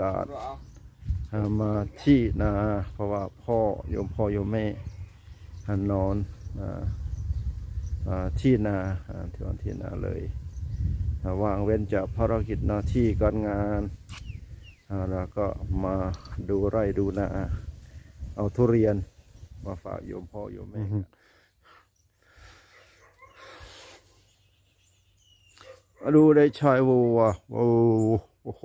กาศอ่ามาที่นาเพราะว่าพ่อโยมพ่อโยมแม่อ่านอนอ่าอ่าที่นาอ่าที่วันที่นาเลยอ่าว่างเว้นจากภารกิจหน้าที่การงานอ่าแล้วก็มาดูไร่ดูนาเอาทุเรียนมาฝากโยมพ่อโยมแม่กันมาดูได้ชายวัวโอ้โห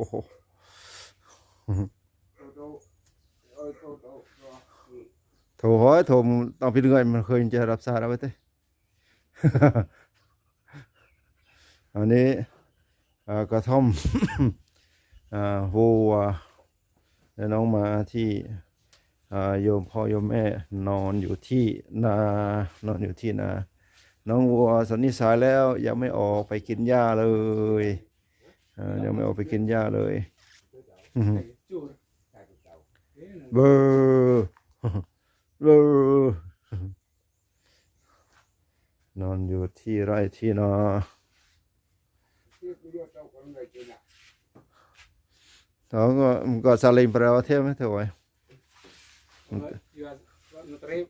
โถหอยโถมต้องพิจารณามันเคยจะรับสารเอาไว้เต้อันนี้กระท่อมวัวแล้วน้องมาที่โยมพ่อโยมแม่นอนอยู่ที่นานอนอยู่ที่นา น้องวัวสันนิสายแล้วยังไม่ออกไปกินหญ้าเลยยังไม่ออกไปกินหญ้าเลย เบอร์เบอร์นอนอยู่ที่ไร่ที่นาเขาก็มันก็ซาลิงไปแล้วเที่ยวไหมเถอะไว้ Jual jual trip.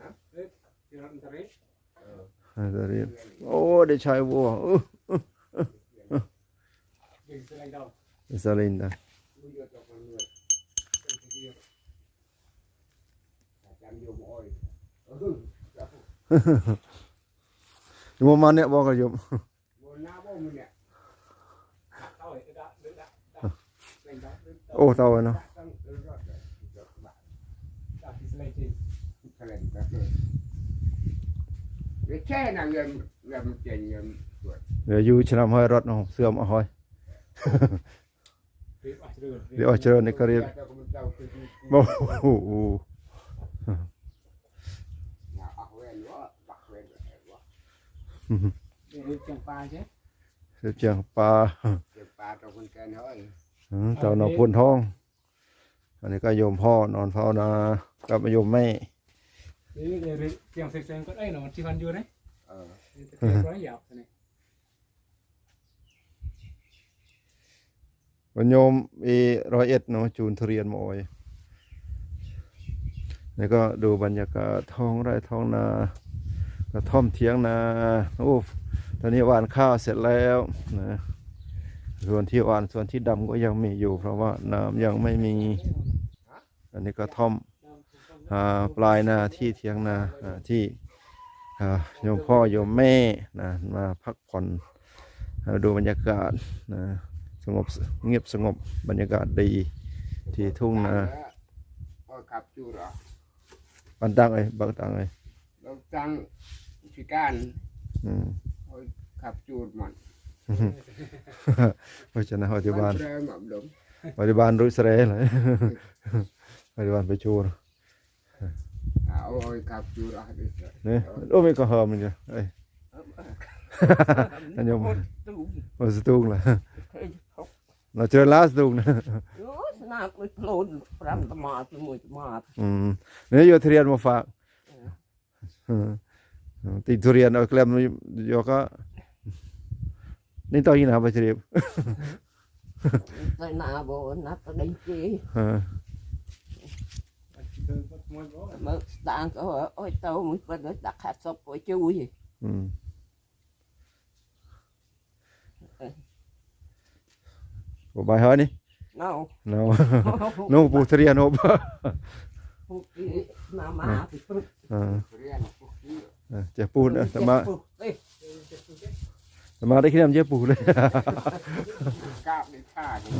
Hah? Jual trip. ซาลิงโอ้ได้ใช้วัวอู้ Jadi selain dah. ซาลิงนะอยู่ประมาณ giờ cho con người trong vô mọi ừ đã phụ nhưng mà nè bao cái dụng ô, tao rồi nó. Để du cho làm hơi rót nó sườm ở hơi แช่น่ะเงินเงินเจนเงินเดี๋ยวอยู่ชนะห้อยรถเนาะเสื่อมเอาห้อย Trip ah cerita. เดี๋ยวเอาเจอในกระเรียนโอ้โหเอาเว้นว่าบักเว้นว่า Trip yang pa je. เสียเจียงปลาเก็บปลาตัวคนแก่น้อยอืมเต่าหนองพูนทอง อันนี้ก็โยมพ่อนอนเฝ้านากับโยมแม่ Jadi dari yang seksyen kot ai nomor cihan ju ni. เออ Itu kau ya ni. วันโยมอีร้อยเอ็ดเนาะจูนทุเรียนมาโอยนี่ก็ดูบรรยากาศท้องไร่ท้องนากระท่อมเทียงนาโอ้ตอนนี้หวานข้าวเสร็จแล้วนะส่วนที่หวานส่วนที่ดำก็ยังมีอยู่ เพราะว่าน้ำยังไม่มี อันนี้ก็ท่อมอปลายนาที่เทียงนาที่โยมพ่อโยมแม่นะมาพักผ่อนดูบรรยากาศนะ สงบเงียบสงบบรรยากาศดีที่ทุ่งนา โอ้ขับจูรอ บันตังเอ้ยบันตังเอ้ย เราตั้งพิการ อืม โอ้ขับจูดมัน เพราะฉะนั้นปัจจุบัน เริ่มแบบหลง ปัจจุบันรู้เสร็จเลย ปัจจุบันไปชูน เอาโอ้ขับจูรอดิเส เนี่ยโอ้ไม่ก็เฮิมมันจ้ะเอ้ย อันยมโอ้สตูงเลย เราเจอลาสตูงนะ ស្នាមួយផ្លូន5ត្មាជាមួយត្មា อืมเนี่ยโยทุเรียนมาฝากอืมติดทุเรียนเอาแกลมโยก็นี่ต่อยินหาไปเรียบ ទៅណាបងណាទៅដេញគេ เออ Kita buat semua bawa. មើលស្ដាងក៏អុយទៅមួយប៉ុណ្ណឹងដាក់ខាត់សុបអុយជួយ อื บ่บายเอานี่ No. No. No på trean hopp. มาปุ๊บ Ja, เรียาพวกนี้ jag เจ็บปูเลย man hade krämt jag på det. กล้าไม่ฆ่ากัน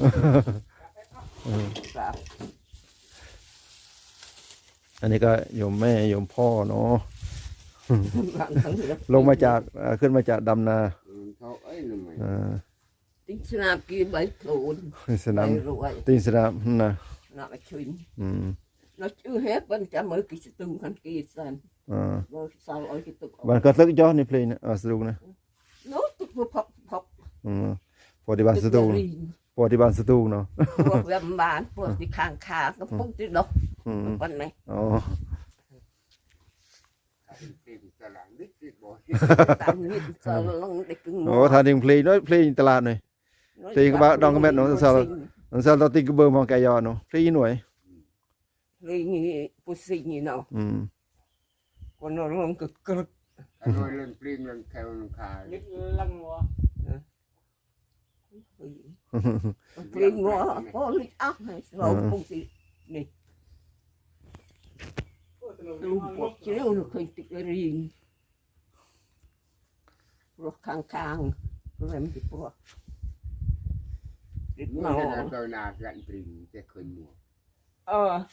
สาบอันนี้ก็ยมแม่ยมพ่อเนาะลงมาจากขึ้นมาจากดำนาเขาเอ้ยหนุ่มเอ่ ទិញស្នាប់គេបីខ្លួនស្នាប់ទិញស្នាប់ណាស្នាប់ឲ្យជួយដល់ជឿហេប៉ុន្តែមើលគេស្ទឹងខាងគេសិនអឺបើសល់ឲ្យគេទុកបានក៏ទឹកចុះនេះភ្លេងស្រុកណានោះទឹកវាផុកផុកអឺពតិបានស្ទូងពតិបានស្ទូងណោះពួកវាមិនបានពួកទីខាងខាកំពុងទីដោះប៉ុណ្ណេះអូអូថានឹងភ្លេងនោះភ្លេងតឡាដនេះ ตลาดหน่อย เพลงก็บ้าดองก็แม่นเนาะสาว อันซาตติกเบอร์มองกายอเนาะพรีหน่วย Ringi pusing no. อืม Kono long ke krut. อร่อยเรื่องปริงเรื่องแควเรื่องขาย ยึดลังวัว Pring mo ko lik ah lo pusing. Ni โอ้ตลก lu pot chiu no khoi tik ring. Ro kang kang. Rem di po. Dit เมื่อ mau. จะโดนนากันปริงจะ เคยมัว Ờ.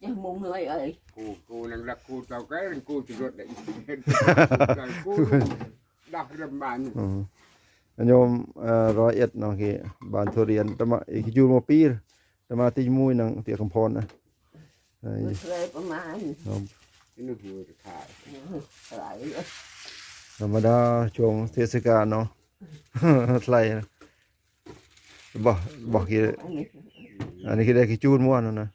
Cha mong người ơi. กูกูนั่งรักกูเจ้าแก่กูจะรถได้กูดักรำบานอืมอันโยมเอ่อร้อยเอ็ดเนาะที่บ้านทุเรียนตะมาอีกอยู่มาปีตะมาติมุยนังเตียคำพรนะไอ้ Người thuê ประมาณนี่หัวจะขายหลาย ธรรมดาช่วงเทศกาลเนาะไล่นะ บอกบอกกี่ อันนี้ อันนี้คือได้กี่จูนม่วนแล้วนะ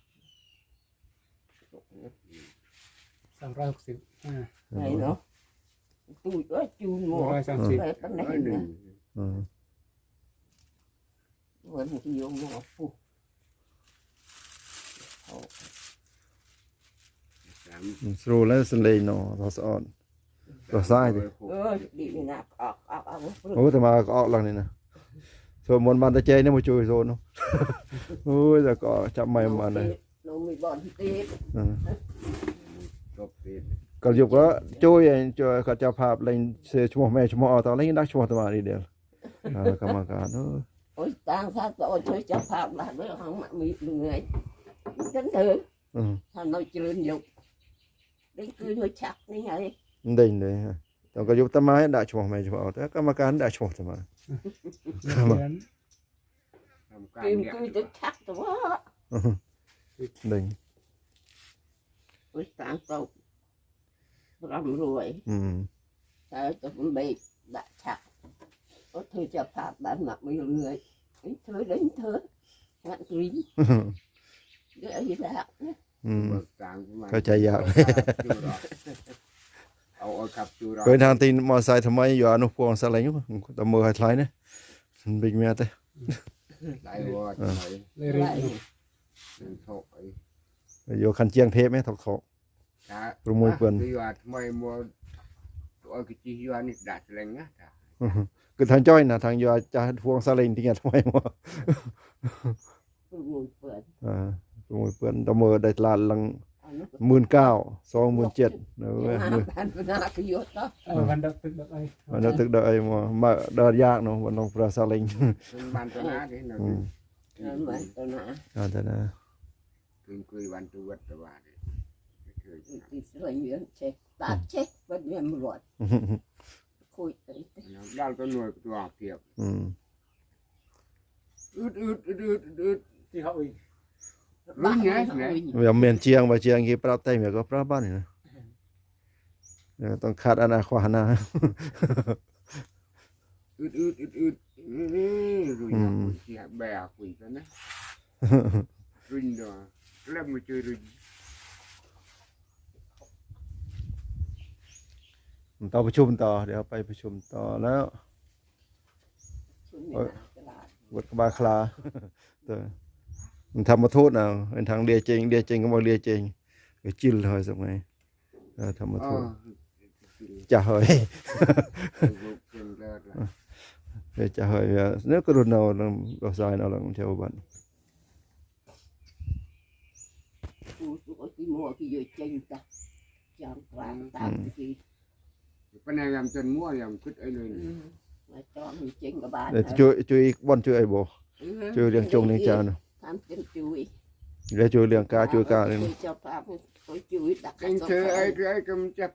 สามร้อยหกสิบห้า ไงเนาะตู้ก็จูนหมด ร้อยสามสิบ ไปตั้งไหน น้อยหนึ่ง นะ อืม วันที่ยมหมอปุ๊บ สาม สรูแล้วสเลเนาะรอสออนรอซ้ายดิ เออดีนะออกออกออก โอ้แต่มาก็ออกหลังนี่นะ rồi muốn bàn tay chơi nữa mà chui rồi nó ôi giờ có chạm mày mà này. Ừ. còn dục đó chui anh chơi cả cho phạp lên xe chung mẹ chung mẹ tao lấy đắc chung tao đi đều ờ, à cảm ơn cả ừ. nó ôi tao sao tao chơi cho phạp là với không mặc mịt người. Chánh thử thằng nói chơi dục. Đến cứ nó chặt đi ngay đây đấy Tông cái dục tâm ai đã chmong mày chmong. Ta cái mà can đã chmong tâm. Cảm Kim cứ tức chắc tao quá. Đình. Ui tạng tao. Rầm rồi. Ừ. Tao tao cũng bị đã chắc. Có thư cho pháp bản mặt mấy người. Đến thơ đến thơ. Ngạn trí. Để ở dưới đạo. Ừ. Cái chạy dạo. ខាប់ជួរឃើញທາງទីមកសាយថ្មីយកអានោះពងសិលអីតែមើលឲ្យថ្លៃនេះវិញមានទេដៃវត្តលេរីថោកអីយកខាន់ជាងធៀបហ្នឹងថោកថោក6000យកអាថ្មីមកឲ្យគេជិះយកនេះដាក់ស្លេងណាតាគឺថាចុយណាថាយកចាស់ធ្វើងសាលេងទីថ្មីមក6000អឺ6000ដល់មើលដល់ឡាឡើង ถ้าประมวยเปิ้นที่ว่าทำไมมัวตัวกิจิยานี่ดัดแรงนะจ้ะคือทางจ้อยนะทางอยู่จะพวงสไลด์ที่ไงทำไมวะ mùi phượn อ่าประมวยเปิ้นตะมือได้ลานลัง à, nó หมื่นเก้าสองหมื่นเจ็ดเนอะ nhưng มือ mà bạn vừa nào cái vô đó เออวันดับตึกดับไอ้มันจะตึกเดไอ้มามาเดินยากเนาะมันต้องประสาลิงเป็นบ้านตัวน้าที่เราอืม rồi mà tôi nã อาจจะนะคืนคุยวันตัววัดตัวเนี่ยเคย thì sẽ là miếng chết ta chết vẫn miếng một loạt khui ấy ด้านก็หน่วยตัวเพียบอืมอืดอืดอืดอืดอืดที่เขาอีก Đúng nhá, Bạn nhá. ơi, อย่าเมียนเชียงไปเชียงกี่ปรับไต้เมียก็ปรับบ้านนี่นะเออต้องขาดอนาควานะอืดอืดอืดอืดรุ่ยเสียแบกคุยกันนะรุ่ยเนาะแล้วมาเจอรุ่ยต่อประชุมต่อ เดี๋ยวไปประชุมต่อแล้ว xuống miếng nào cái là วัดกบาคลาเอ อมันทำมาโทษเอาเป็นทางเรียจริงเรียจริงก็มาเรียจริงก็จิ้ลเลยสักไงเออทำมา อ๋ โท อ ษจะเฮย เป็นเลิศละ เดี๋ยวจะเฮยเนี่ยก็รุนเอาเราสายเอาลังเทวบัน Ui, ui, cái mua cái vô chân ta chọn vàng tạm Ừ. cái gì ปนัยยำจนมั่วยำคึดไอ้เลย Ừ, mà cho người chân của bạn เดี๋ยวช่วยช่วยบอ นช่วยไอ้โบ Ừ, ช่วยเลี้ยงจงเลี้ยงจาน tham chân chuối เดี๋ยวช่วยเลี้ยงกาช่วยกาเลย Tôi cho pháp tôi chuối đặt กันเธอไอ้ไอ้กำจะ